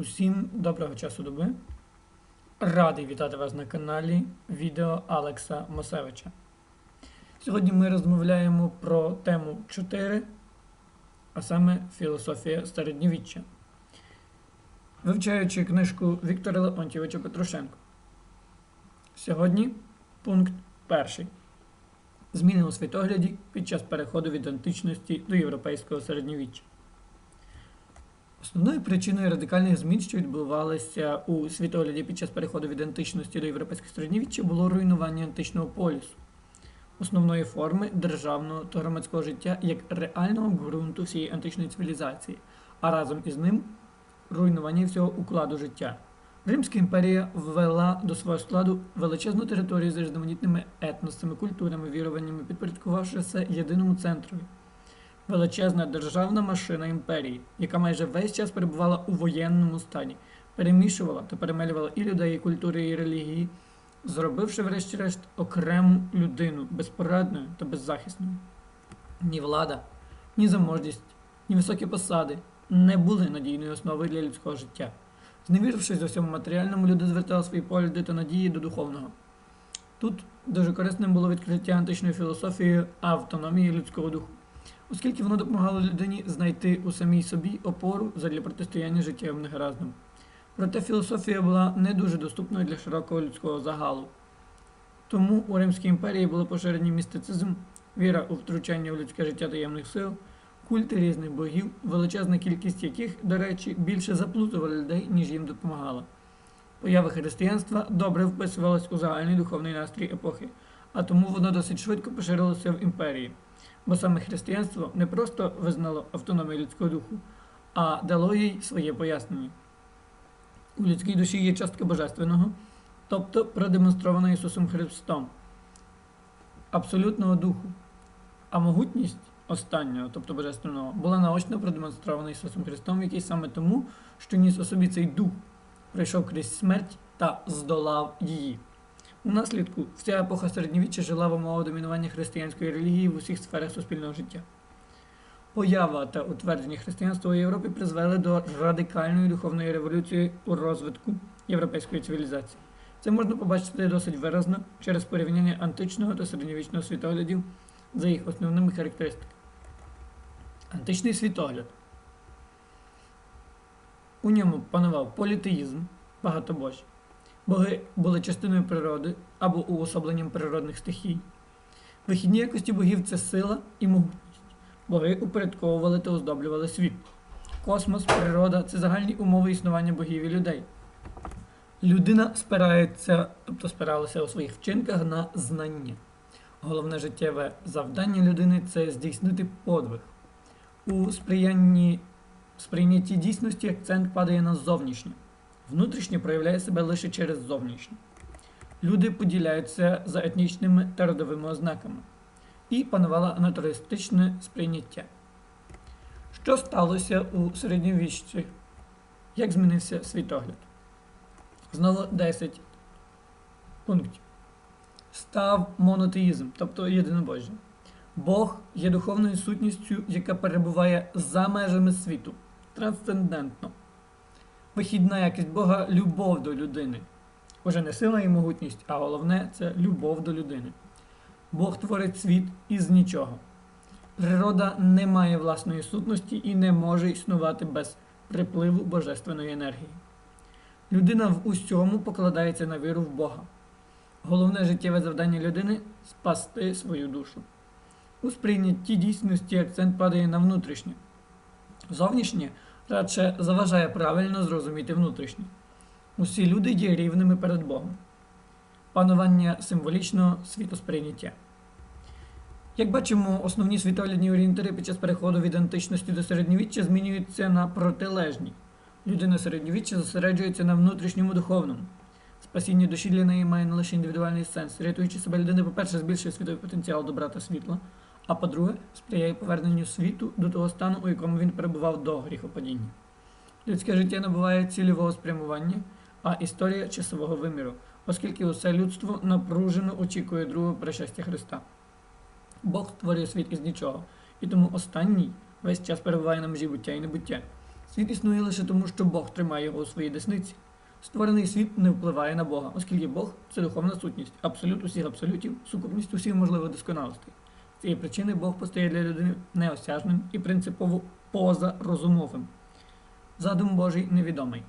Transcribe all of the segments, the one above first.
Усім доброго часу доби. Радий вітати вас на каналі відео Алекса Мосевича. Сьогодні ми розмовляємо про тему 4, а саме філософія середньовіччя. Вивчаючи книжку Віктора Леонтьєвича Петрушенко. Сьогодні пункт перший. Зміни у світогляді під час переходу від античності до європейського середньовіччя. Основною причиною радикальних змін, що відбувалися у світогляді під час переходу від античності до європейського середньовіччя, було руйнування античного полісу, основної форми державного та громадського життя як реального ґрунту всієї античної цивілізації, а разом із ним руйнування всього укладу життя. Римська імперія ввела до свого складу величезну територію з різноманітними етносами, культурами, віруваннями, підпорядкувавши все єдиному центрові величезна державна машина імперії, яка майже весь час перебувала у воєнному стані, перемішувала та перемелювала і людей, і культури, і релігії, зробивши, врешті-решт, окрему людину безпорадною та беззахисною. Ні влада, ні заможність, ні високі посади не були надійною основою для людського життя. Зневірившись до всьому матеріальному, люди звертали свої погляди та надії до духовного. Тут дуже корисним було відкриття античної філософії автономії людського духу оскільки воно допомагало людині знайти у самій собі опору задля протистояння життєвим негараздам. Проте філософія була не дуже доступною для широкого людського загалу. Тому у Римській імперії було поширені містицизм, віра у втручання в людське життя таємних сил, культи різних богів, величезна кількість яких, до речі, більше заплутувала людей, ніж їм допомагала. Поява християнства добре вписувалась у загальний духовний настрій епохи, а тому воно досить швидко поширилося в імперії бо саме християнство не просто визнало автономію людського духу, а дало їй своє пояснення. У людській душі є частка Божественного, тобто продемонстрована Ісусом Христом, абсолютного духу, а могутність останнього, тобто Божественного, була наочно продемонстрована Ісусом Христом, який саме тому, що ніс у собі цей дух, пройшов крізь смерть та здолав її. Наслідку вся епоха середньовіччя жила в умовах домінування християнської релігії в усіх сферах суспільного життя. Поява та утвердження християнства у Європі призвели до радикальної духовної революції у розвитку європейської цивілізації. Це можна побачити досить виразно через порівняння античного та середньовічного світоглядів за їх основними характеристиками. Античний світогляд. У ньому панував політеїзм, багатобожжя. Боги були частиною природи або уособленням природних стихій. Вихідні якості богів це сила і могутність. Боги упорядковували та оздоблювали світ. Космос, природа це загальні умови існування богів і людей. Людина спирається, тобто спиралася у своїх вчинках на знання. Головне життєве завдання людини це здійснити подвиг. У сприянні, сприйнятті дійсності акцент падає на зовнішнє. Внутрішнє проявляє себе лише через зовнішнє. Люди поділяються за етнічними та родовими ознаками. І панувало натуристичне сприйняття. Що сталося у середньовіччі? Як змінився світогляд? Знову 10 пунктів. Став монотеїзм, тобто єдинобожжя. Бог є духовною сутністю, яка перебуває за межами світу, трансцендентно вихідна якість Бога любов до людини. Уже не сила і могутність, а головне це любов до людини. Бог творить світ із нічого. Природа не має власної сутності і не може існувати без припливу божественної енергії. Людина в усьому покладається на віру в Бога. Головне життєве завдання людини спасти свою душу. У сприйнятті дійсності акцент падає на внутрішнє. Зовнішнє радше заважає правильно зрозуміти внутрішнє. Усі люди є рівними перед Богом. Панування символічного світосприйняття. Як бачимо, основні світоглядні орієнтири під час переходу від античності до середньовіччя змінюються на протилежні. Людина середньовіччя зосереджується на внутрішньому духовному. Спасіння душі для неї має не лише індивідуальний сенс, рятуючи себе людина, по-перше, збільшує світовий потенціал добра та світла а по-друге, сприяє поверненню світу до того стану, у якому він перебував до гріхопадіння. Людське життя набуває цільового спрямування, а історія часового виміру, оскільки усе людство напружено очікує другого пришестя Христа. Бог створює світ із нічого, і тому останній весь час перебуває на межі буття і небуття. Світ існує лише тому, що Бог тримає його у своїй десниці. Створений світ не впливає на Бога, оскільки Бог це духовна сутність, абсолют усіх абсолютів, сукупність усіх можливих досконалостей. Цієї причини Бог постає для людини неосяжним і принципово позарозумовим. Задум Божий невідомий.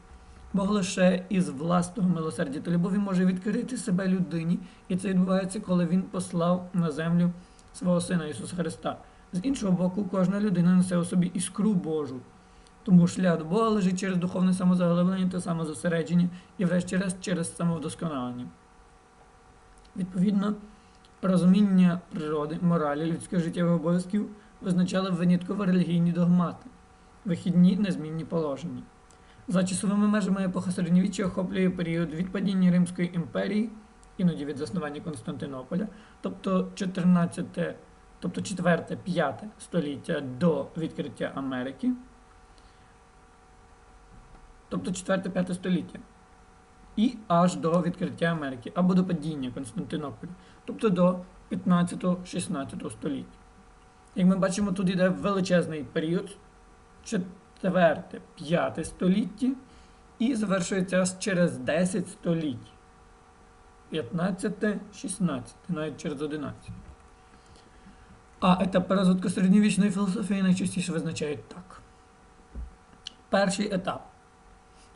Бог лише із власного милосердя та любові може відкрити себе людині, і це відбувається, коли Він послав на землю свого Сина Ісуса Христа. З іншого боку, кожна людина несе у собі іскру Божу. Тому шлях до Бога лежить через духовне самозаглиблення та самозосередження і, врешті-решт, через самовдосконалення. Відповідно, розуміння природи, моралі, людських життєвих обов'язків визначали винятково релігійні догмати, вихідні незмінні положення. За часовими межами епоха середньовіччя охоплює період від падіння Римської імперії, іноді від заснування Константинополя, тобто 14, тобто 4-5 століття до відкриття Америки, тобто 4-5 століття, і аж до відкриття Америки, або до падіння Константинополя, тобто до 15-16 століття. Як ми бачимо, тут йде величезний період, 4-5 століття, і завершується аж через 10 століть. 15, 16, навіть через 11. А етап розвитку середньовічної філософії найчастіше визначають так. Перший етап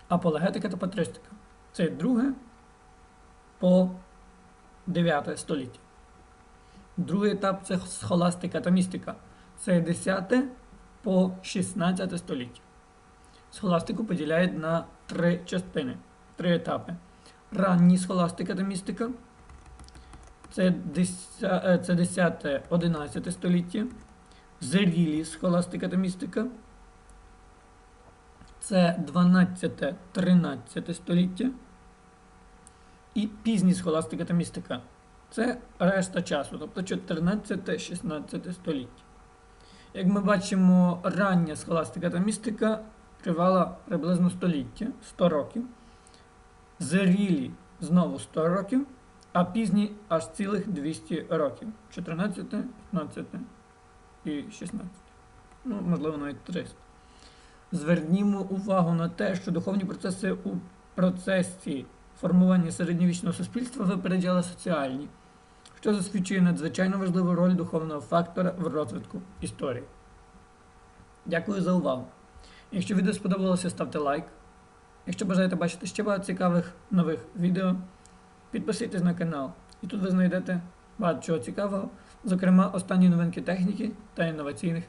апологетика та патристика. Це друге по 9 століття. Другий етап це схоластика та містика. Це 10 по 16 століття. Схоластику поділяють на три частини, три етапи. Ранні схоластика та містика. Це 10-11 століття. Зрілі схоластика та містика. Це 12-13 століття. І пізні схоластика та містика. Це решта часу, тобто 14-16 століття. Як ми бачимо, рання схоластика та містика тривала приблизно століття, 100 років. Зрілі знову 100 років, а пізні аж цілих 200 років. 14, 15 і 16. Ну, можливо, навіть 300. Звернімо увагу на те, що духовні процеси у процесі формування середньовічного суспільства випереджали соціальні, що засвідчує надзвичайно важливу роль духовного фактора в розвитку історії. Дякую за увагу. Якщо відео сподобалося, ставте лайк. Якщо бажаєте бачити ще багато цікавих нових відео, підписуйтесь на канал. І тут ви знайдете багато чого цікавого, зокрема останні новинки техніки та інноваційних